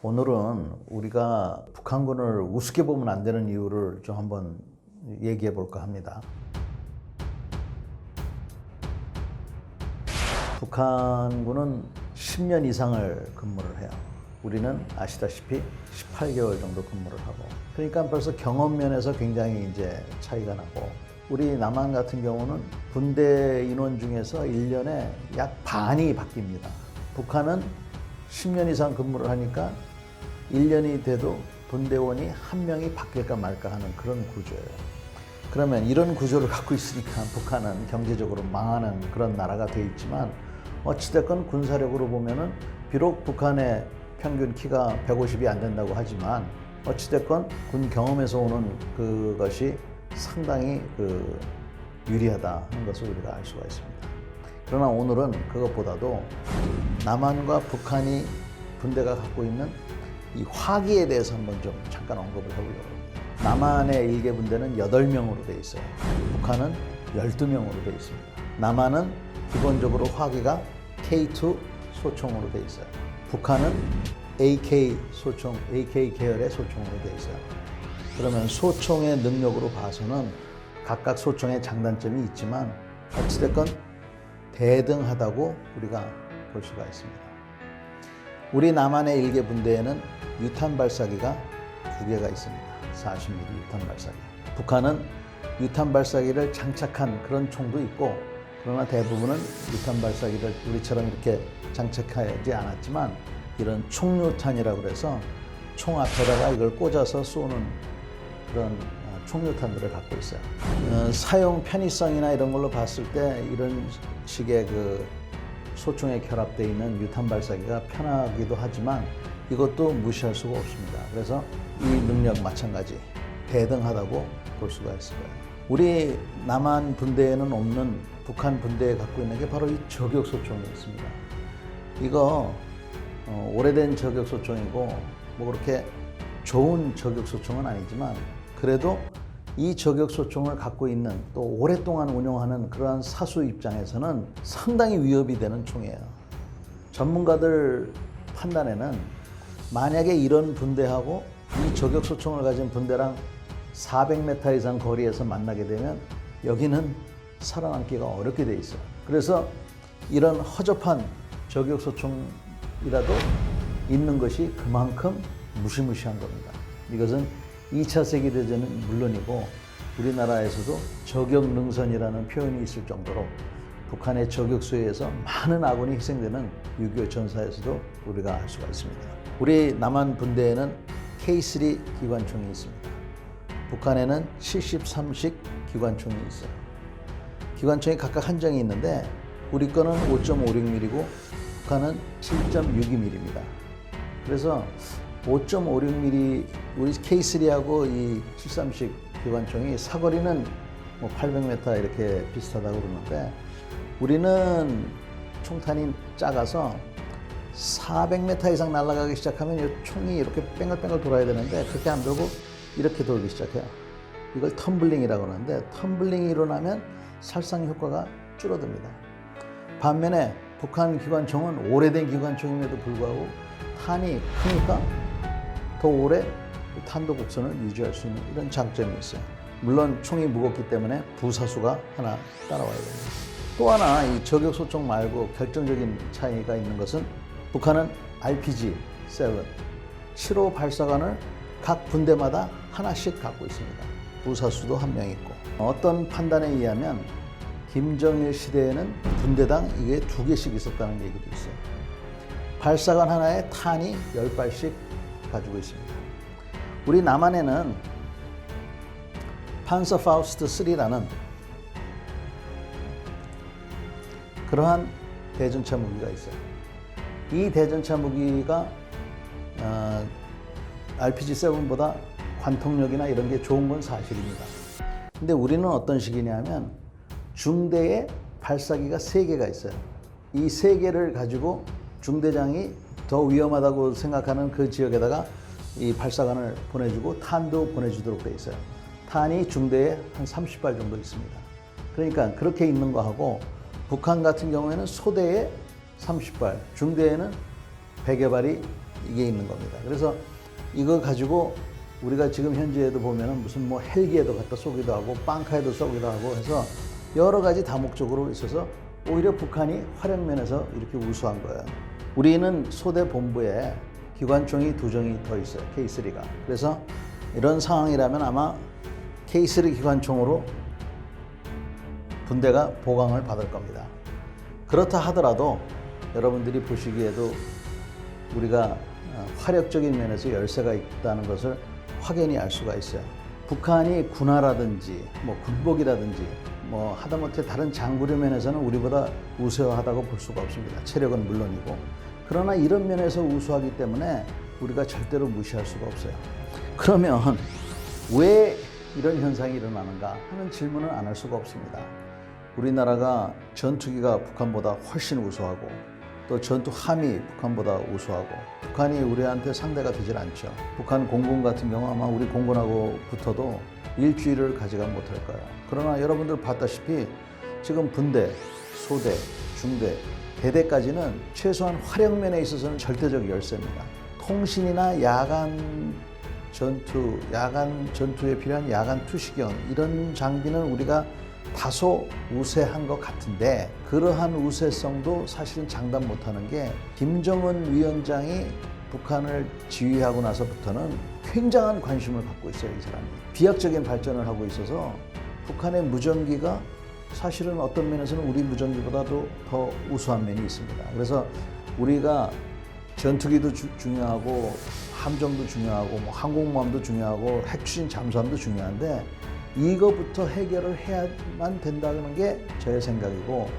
오늘은 우리가 북한군을 우습게 보면 안 되는 이유를 좀 한번 얘기해 볼까 합니다. 북한군은 10년 이상을 근무를 해요. 우리는 아시다시피 18개월 정도 근무를 하고. 그러니까 벌써 경험 면에서 굉장히 이제 차이가 나고. 우리 남한 같은 경우는 군대 인원 중에서 1년에 약 반이 바뀝니다. 북한은 10년 이상 근무를 하니까 1년이 돼도 분대원이 한 명이 바뀔까 말까 하는 그런 구조예요. 그러면 이런 구조를 갖고 있으니까 북한은 경제적으로 망하는 그런 나라가 돼 있지만 어찌됐건 군사력으로 보면은 비록 북한의 평균 키가 150이 안 된다고 하지만 어찌됐건 군 경험에서 오는 그것이 상당히 그 유리하다 하는 것을 우리가 알 수가 있습니다. 그러나 오늘은 그것보다도 남한과 북한이 분대가 갖고 있는 이 화기에 대해서 한번 좀 잠깐 언급을 해보려고 합니다. 남한의 일개 분대는 8명으로 되어 있어요. 북한은 12명으로 되어 있습니다. 남한은 기본적으로 화기가 K2 소총으로 되어 있어요. 북한은 AK 소총, AK 계열의 소총으로 되어 있어요. 그러면 소총의 능력으로 봐서는 각각 소총의 장단점이 있지만 어찌됐건 대등하다고 우리가 볼 수가 있습니다. 우리 남한의 일개 분대에는 유탄 발사기가 두 개가 있습니다. 40mm 유탄 발사기. 북한은 유탄 발사기를 장착한 그런 총도 있고 그러나 대부분은 유탄 발사기를 우리처럼 이렇게 장착하지 않았지만 이런 총유탄이라고 그래서 총 앞에다가 이걸 꽂아서 쏘는 그런 어, 총유탄들을 갖고 있어요. 어, 사용 편의성이나 이런 걸로 봤을 때 이런 식의 그 소총에 결합되어 있는 유탄 발사기가 편하기도 하지만 이것도 무시할 수가 없습니다. 그래서 이 능력 마찬가지 대등하다고 볼 수가 있을 거예요. 우리 남한 분대에는 없는 북한 분대에 갖고 있는 게 바로 이 저격 소총이 있습니다. 이거 어, 오래된 저격 소총이고 뭐 그렇게 좋은 저격 소총은 아니지만 그래도 이 저격 소총을 갖고 있는 또 오랫동안 운용하는 그러한 사수 입장에서는 상당히 위협이 되는 총이에요. 전문가들 판단에는 만약에 이런 분대하고 이 저격 소총을 가진 분대랑 400m 이상 거리에서 만나게 되면 여기는 살아남기가 어렵게 돼 있어요. 그래서 이런 허접한 저격 소총이라도 있는 것이 그만큼 무시무시한 겁니다. 이것은 2차 세계대전은 물론이고 우리나라에서도 저격 능선이라는 표현이 있을 정도로 북한의 저격수에 서 많은 아군이 희생되는 6.25 전사에서도 우리가 알 수가 있습니다. 우리 남한 분대에는 K3 기관총이 있습니다. 북한에는 73식 기관총이 있어요. 기관총이 각각 한정이 있는데 우리 거는 5.56mm고 북한은 7.62mm입니다. 그래서 5.56mm 우리 K3하고 이 73식 기관총이 사거리는 뭐 800m 이렇게 비슷하다고 그러는데 우리는 총탄이 작아서 400m 이상 날아가기 시작하면 이 총이 이렇게 뺑글뺑글 돌아야 되는데 그렇게 안 돌고 이렇게 돌기 시작해요. 이걸 텀블링이라고 하는데 텀블링이 일어나면 살상 효과가 줄어듭니다. 반면에 북한 기관총은 오래된 기관총임에도 불구하고 탄이 크니까 더 오래 탄도 곡선을 유지할 수 있는 이런 장점이 있어요. 물론 총이 무겁기 때문에 부사수가 하나 따라와야 됩니다. 또 하나 이 저격 소총 말고 결정적인 차이가 있는 것은 북한은 RPG-7 7호 발사관을 각 분대마다 하나씩 갖고 있습니다. 부사수도 한 명 있고 어떤 판단에 의하면 김정일 시대에는 분대당 이게 두 개씩 있었다는 얘기도 있어요. 발사관 하나에 탄이 10발씩 가지고 있습니다. 우리 남한에는 판서 파우스트 3라는 그러한 대전차 무기가 있어요. 이 대전차 무기가 어, RPG-7보다 관통력이나 이런 게 좋은 건 사실입니다. 근데 우리는 어떤 식이냐면 중대에 발사기가 세개가 있어요. 이 세개를 가지고 중대장이 더 위험하다고 생각하는 그 지역에다가 이 발사관을 보내주고 탄도 보내주도록 돼 있어요. 탄이 중대에 한 30발 정도 있습니다. 그러니까 그렇게 있는 거하고 북한 같은 경우에는 소대에 30발, 중대에는 100여 발이 이게 있는 겁니다. 그래서 이거 가지고 우리가 지금 현재에도 보면은 무슨 뭐 헬기에도 갖다 쏘기도 하고 빵카에도 쏘기도 하고 해서 여러 가지 다목적으로 있어서 오히려 북한이 활용 면에서 이렇게 우수한 거예요. 우리는 소대 본부에 기관총이 두 정이 더 있어요. K3가. 그래서 이런 상황이라면 아마 K3 기관총으로 분대가 보강을 받을 겁니다. 그렇다 하더라도 여러분들이 보시기에도 우리가 어, 화력적인 면에서 열세가 있다는 것을 확연히 알 수가 있어요. 북한이 군화라든지 뭐 군복이라든지 뭐 하다못해 다른 장구류 면에서는 우리보다 우수하다고 볼 수가 없습니다. 체력은 물론이고 그러나 이런 면에서 우수하기 때문에 우리가 절대로 무시할 수가 없어요. 그러면 왜 이런 현상이 일어나는가 하는 질문을 안할 수가 없습니다. 우리나라가 전투기가 북한보다 훨씬 우수하고 또 전투함이 북한보다 우수하고 북한이 우리한테 상대가 되질 않죠. 북한 공군 같은 경우 아마 우리 공군하고 붙어도 일주일을 가져가 못할 거예요. 그러나 여러분들 봤다시피 지금 분대, 소대, 중대, 대대까지는 최소한 활용면에 있어서는 절대적 열세입니다. 통신이나 야간 전투, 야간 전투에 필요한 야간 투시경 이런 장비는 우리가 다소 우세한 것 같은데 그러한 우세성도 사실은 장담 못하는 게 김정은 위원장이 북한을 지휘하고 나서부터는 굉장한 관심을 갖고 있어요 이 사람이. 비약적인 발전을 하고 있어서 북한의 무전기가 사실은 어떤 면에서는 우리 무전기보다도 더 우수한 면이 있습니다. 그래서 우리가 전투기도 주- 중요하고 함정도 중요하고 뭐 항공모함도 중요하고 핵추진 잠수함도 중요한데 이거부터 해결을 해야만 된다는 게 저의 생각이고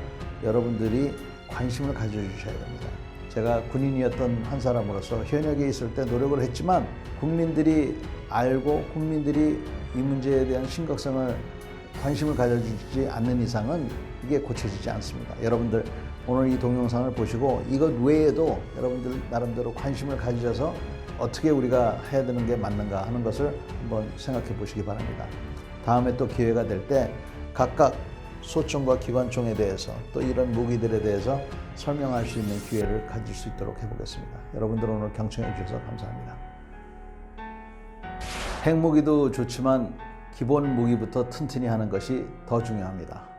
여러분들이 관심을 가져주셔야 됩니다. 제가 군인이었던 한 사람으로서 현역에 있을 때 노력을 했지만 국민들이 알고 국민들이 이 문제에 대한 심각성을 관심을 가져주지 않는 이상은 이게 고쳐지지 않습니다. 여러분들 오늘 이 동영상을 보시고 이것 외에도 여러분들 나름대로 관심을 가지셔서 어떻게 우리가 해야 되는 게 맞는가 하는 것을 한번 생각해 보시기 바랍니다. 다음에 또 기회가 될 때 각각 소총과 기관총에 대해서 또 이런 무기들에 대해서 설명할 수 있는 기회를 가질 수 있도록 해보겠습니다. 여러분들 오늘 경청해 주셔서 감사합니다. 핵무기도 좋지만 기본 무기부터 튼튼히 하는 것이 더 중요합니다.